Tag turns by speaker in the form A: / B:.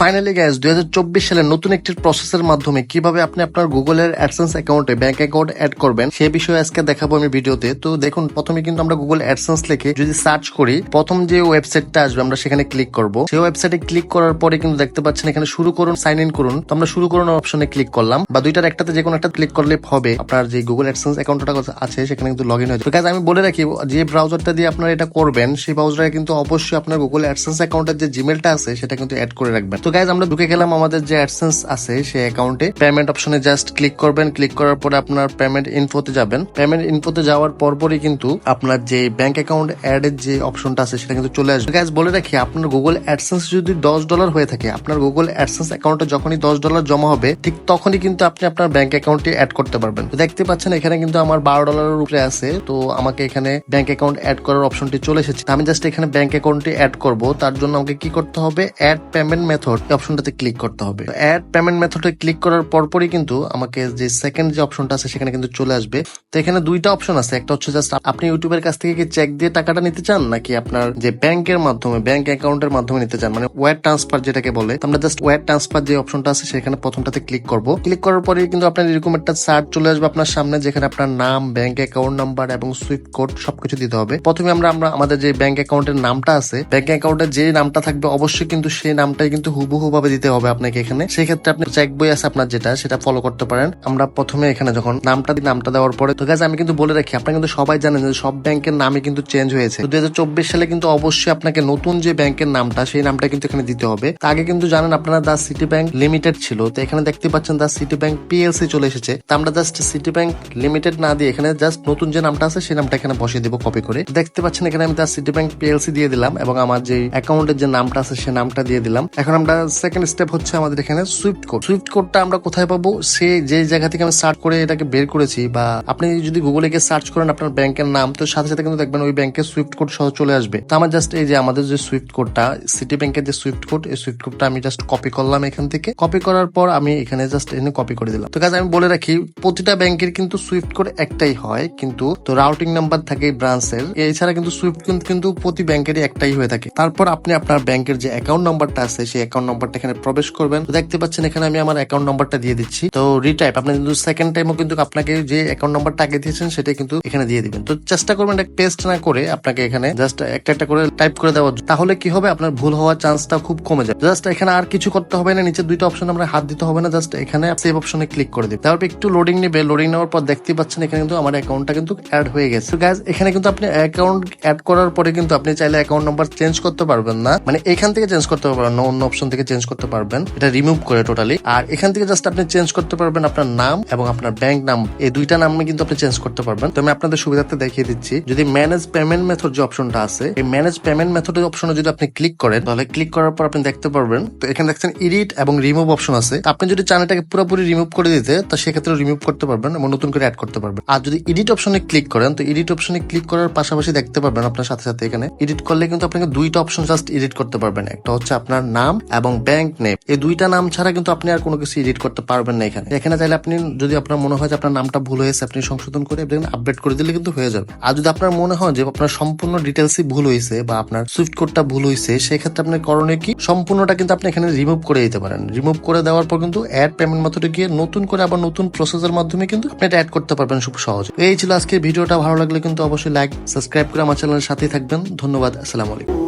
A: Finally gas দুই হাজার সালে নতুন একটি প্রসেসের মাধ্যমে কীভাবে আপনি আপনার গুগলের অ্যাডসেন্স অ্যাকাউন্টে ব্যাংক অ্যাকাউন্ট অ্যাড করবেন, সে বিষয়ে আজকে দেখাবো আমি ভিডিওতে। তো দেখুন, প্রথমে কিন্তু আমরা গুগল অ্যাডসেন্স লিখে যদি সার্চ করি, প্রথম যে ওয়েবসাইটটা আসবে, আমরা সেখানে ক্লিক করব। সেই ওয়েবসাইটে ক্লিক করার পরে কিন্তু দেখতে পাচ্ছেন, এখানে শুরু করুন সাইন ইন করুন। তো আমরা শুরু করুন অপশনে ক্লিক করলাম, বা দুইটার একটাতে যে কোনো একটা ক্লিক করলে হবে। আপনার যে গুগল অ্যাডসেন্স অ্যাকাউন্টটা আছে, সেখানে কিন্তু লগ ইন হয়ে যাবে। তো আমি বলে রাখি, যে ব্রাউজারটা দিয়ে আপনারা এটা করবেন, সেই ব্রাউজারে কিন্তু অবশ্যই আপনার গুগল অ্যাডসেন্স অ্যাকাউন্টের যে জিমেলটা আছে, সেটা কিন্তু অ্যাড করে রাখবেন। তো গাইজ আমরা ঢুকে গেলাম আমাদের যে অ্যাডসেন্স আছে সেই অ্যাকাউন্টে পেমেন্ট অপশনে জাস্ট ক্লিক করবেন। ক্লিক করার পরে আপনার পেমেন্ট ইনফোতে যাবেন। পেমেন্ট ইনফোতে যাওয়ার পরপরই কিন্তু আপনার যে ব্যাংক অ্যাকাউন্ট অ্যাড এর যে অপশনটা আছে সেটা কিন্তু চলে আসবে। গাইজ বলে রাখি, আপনার গুগল অ্যাডসেন্স যদি দশ ডলার হয়ে থাকে, আপনার গুগল অ্যাডসেন্স অ্যাকাউন্টে যখনই দশ ডলার জমা হবে, ঠিক তখনই কিন্তু আপনি আপনার ব্যাংক অ্যাকাউন্টে অ্যাড করতে পারবেন। তো দেখতে পাচ্ছেন, এখানে কিন্তু আমার বারো ডলারের উপরে আছে। তো আমাকে এখানে ব্যাংক অ্যাকাউন্ট অ্যাড করার অপশনটি চলে এসেছে। আমি জাস্ট এখানে ব্যাংক অ্যাকাউন্টে অ্যাড করব। তার জন্য আমাকে কি করতে হবে? অ্যাড পেমেন্ট মেথড এই অপশনটাতে ক্লিক করতে হবে। অ্যাড পেমেন্ট মেথডে ক্লিক করার পরপরই কিন্তু আমাকে যে সেকেন্ড যে অপশনটা আছে সেখানে কিন্তু চলে আসবে। তো এখানে দুইটা অপশন আছে। একটা হচ্ছে জাস্ট আপনি ইউটিউবের কাছ থেকে কি চেক দিয়ে টাকাটা নিতে চান? নাকি আপনার যে ব্যাংকের মাধ্যমে, ব্যাংক অ্যাকাউন্টের মাধ্যমে নিতে চান? মানে ওয়ার ট্রান্সফার যেটাকে বলে। আমরা জাস্ট ওয়ার ট্রান্সফার যে অপশনটা আছে সেখানে প্রথমটাতে ক্লিক করব। ক্লিক করার পরে কিন্তু আপনার এরকম একটা সার্চ চলে আসবে আপনার সামনে, যেখানে আপনার নাম ব্যাংক অ্যাকাউন্ট নাম্বার এবং সুইফট কোড সবকিছু দিতে হবে। প্রথমে আমরা আমরা আমাদের যে ব্যাংক অ্যাকাউন্টের নামটা আছে ব্যাংক অ্যাকাউন্টে যে নামটা থাকবে, অবশ্যই কিন্তু সেই নামটাই কিন্তু হুবহু ভাবে দিতে হবে আপনাকে এখানে। সেই ক্ষেত্রে আপনি চেক বই আছে আপনার যেটা, সেটা ফলো করতে পারেন। আমরা প্রথমে এখানে যখন নামটা দিই, নামটা দেওয়ার পরে তো গাছ আমি কিন্তু বলে রাখি, আপনারা কিন্তু সবাই জানেন যে সব ব্যাংকের নামই কিন্তু চেঞ্জ হয়েছে। দুই হাজার চব্বিশ সালে কিন্তু অবশ্যই আপনাকে নতুন যে ব্যাংকের নামটা, সেই নামটা কিন্তু এখানে দিতে হবে। আগে কিন্তু জানেন আপনারা দা সিটি ব্যাংক লিমিটেড ছিল। তো এখানে দেখতে পাচ্ছেন দা সিটি ব্যাংক পিএলসি চলে এসেছে। তা আমরা জাস্ট সিটি ব্যাংক লিমিটেড না দিয়ে এখানে জাস্ট নতুন যে নামটা আছে, সেই নামটা এখানে বসিয়ে দিব কপি করে। দেখতে পাচ্ছেন এখানে আমি দা সিটি ব্যাংক পিএলসি দিয়ে দিলাম এবং আমার যে অ্যাকাউন্টের যে নামটা আছে সেই নামটা দিয়ে দিলাম। এখন আমরা সেকেন্ড স্টেপ হচ্ছে আমাদের এখানে সুইফট কোড সুইফট কোডটা আমরা কোথায় পাবো? সে যে জায়গা থেকে আমি সার্চ করে এটাকে বের করেছি বা আপনি যদি গুগলে গিয়ে সার্চ করেন আপনার ব্যাংকের নাম, তো সাথে সাথে কিন্তু দেখবেন ওই ব্যাংকের সুইফট কোড সহ চলে আসবে। তো আমার জাস্ট এই যে আমাদের যে সুইফট কোডটা সিটি ব্যাংকের যে সুইফট কোড এই সুইফট কোডটা আমি জাস্ট কপি করলাম এখান থেকে। কপি করার পর আমি এখানে জাস্ট এখানে কপি করে দিলাম। তো কাজ আমি বলে রাখি, প্রতিটা ব্যাংকের কিন্তু সুইফট কোড একটাই হয়, কিন্তু তো রাউটিং নাম্বার থাকে ব্রাঞ্চের এছাড়া কিন্তু সুইফট কিন্তু প্রতি ব্যাংকেরই একটাই হয়ে থাকে। তারপর আপনি আপনার ব্যাংকের যে অ্যাকাউন্ট নাম্বারটা আছে, সেই অ্যাকাউন্ট নাম্বারটা এখানে প্রবেশ করবেন। দেখতে পাচ্ছেন, এখানে আমি আমার অ্যাকাউন্ট নাম্বারটা দিয়ে দিচ্ছি। তো রিটাইপ আপনি কিন্তু সেকেন্ড টাইমও কিন্তু আপনাকে যে অ্যাকাউন্ট নাম্বারটা আগে দিয়েছেন, সেটাই কিন্তু এখানে দিয়ে দিবেন। তো চেষ্টা করবেন এটা পেস্ট না করে আপনাকে এখানে জাস্ট একটা একটা করে টাইপ করে জন্য। তাহলে কি হবে? আপনার ভুল হওয়ার চান্সটা খুব কমে যাবে। জাস্ট এখানে আর কিছু করতে হবে না নিচে দুইটা অপশন আমরা হাত দিতে হবে না জাস্ট এখানে সেভ অপশনে ক্লিক করে দিই তারপর একটু লোডিং নেবে। লোডিং নেওয়ার পর দেখতে পাচ্ছেন, এখানে কিন্তু আমার অ্যাকাউন্টটা কিন্তু অ্যাড হয়ে গেছে। গাইজ এখানে কিন্তু আপনি অ্যাকাউন্ট অ্যাড করার পরে কিন্তু আপনি চাইলে অ্যাকাউন্ট নাম্বার চেঞ্জ করতে পারবেন না। মানে এখান থেকে চেঞ্জ করতে পারবেন না, অন্য অপশন থেকে চেঞ্জ করতে পারবেন। এটা রিমুভ করে টোটালি আর এখান থেকে জাস্ট আপনি চেঞ্জ করতে পারবেন আপনার নাম এবং আপনার ব্যাংক নাম। এই দুইটা নামে কিন্তু আপনি চেঞ্জ করতে পারবেন। তো আমি আপনাদের সুবিধার্থে দেখিয়ে দিচ্ছি। যদি ম্যানেজ পেমেন্ট মেথড যে অপশনটা আছে, এই ম্যানেজ পেমেন্ট মেথডের অপশনে যদি আপনি ক্লিক করেন, তাহলে ক্লিক করার পর আপনি দেখতে পারবেন। তো এখানে দেখছেন এডিট এবং রিমুভ অপশন আছে। আপনি যদি চান এটাকে পুরোপুরি রিমুভ করে দিতে, তো সেক্ষেত্রে রিমুভ করতে পারবেন এবং নতুন করে অ্যাড করতে পারবেন। আর যদি এডিট অপশনে ক্লিক করেন, তো এডিট অপশনে ক্লিক করার পাশাপাশি দেখতে পারবেন আপনার সাথে সাথে এখানে। এডিট করলে কিন্তু আপনাকে দুইটা অপশন জাস্ট এডিট করতে পারবেন। একটা হচ্ছে আপনার নাম এবং ব্যাংক নেম এই দুইটা নাম ছাড়া কিন্তু আপনি আর কোনো কিছু এডিট করতে পারবেন না এখানে। এখানে চাইলে আপনি, যদি আপনার মনে হয় যে আপনার নামটা ভুল হয়েছে, আপনি সংশোধন করে আপডেট করে দিলে কিন্তু হয়ে যাবে। আর যদি আপনার মনে হয় যে আপনার সম্পূর্ণ ডিটেলসই ভুল হয়েছে বা আপনার সুইফট কোডটা ভুল হয়েছে, সেক্ষেত্রে আপনার করণীয় কি? সম্পূর্ণটা কিন্তু আপনি এখানে রিমুভ করে দিতে পারেন। রিমুভ করে দেওয়ার পর কিন্তু অ্যাড পেমেন্ট মেথডে গিয়ে নতুন করে আবার নতুন প্রসেসের মাধ্যমে কিন্তু আপনি এটা অ্যাড করতে পারবেন খুব সহজে। এই ছিল আজকের ভিডিওটা। ভালো লাগলে কিন্তু অবশ্যই লাইক সাবস্ক্রাইব করে আমার চ্যানেলের সাথেই থাকবেন। ধন্যবাদ। আসসালামু আলাইকুম।